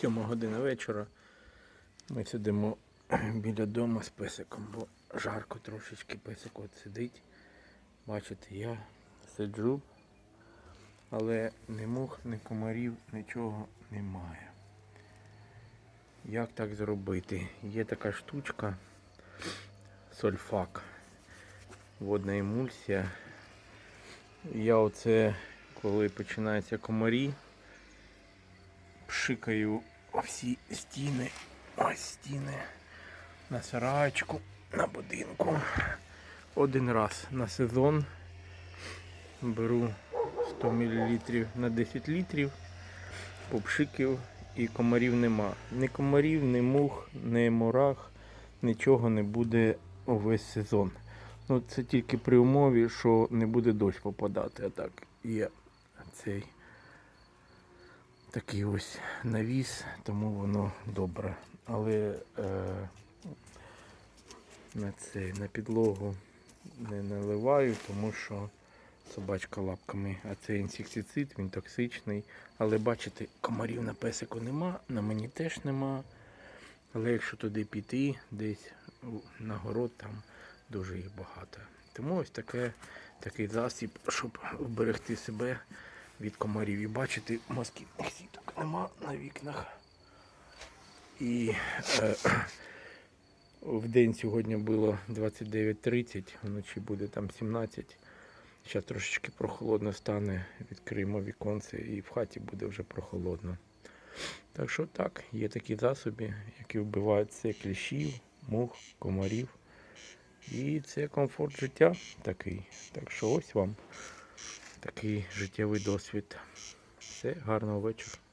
Сьома година вечора. Ми сидимо біля дому з песиком, бо жарко трошечки песик от сидить. Бачите, я сиджу, але ні мух, ні комарів, нічого немає. Як так зробити? Є така штучка, сольфак, водна емульсія. Я оце, коли починаються комарі, пшикаю всі стіни, ось стіни на сарайчику, на будинку. Один раз на сезон беру 100 мл на 10 літрів, попшиків і комарів нема. Ні комарів, ні мух, ні мурах, нічого не буде увесь сезон. Ну, це тільки при умові, що не буде дощ попадати. А так є цей такий ось навіс, тому воно добре. Але е, на це, на підлогу не наливаю, тому що собачка лапками, а це інсектицид, він токсичний. Але бачите, комарів на песику нема, на мені теж нема. Але якщо туди піти, десь на город, там дуже їх багато. Тому ось таке, такий засіб, щоб вберегти себе від комарів. І бачите, москітних нема на вікнах. І е, в день сьогодні було 29.30, вночі буде там 17. Зараз трошечки прохолодно стане, відкриємо віконце і в хаті буде вже прохолодно. Так що так, є такі засоби, які вбивають це кліщів, мух, комарів. І це комфорт життя такий. Так що ось вам такий життєвий досвід. Все, гарного вечора.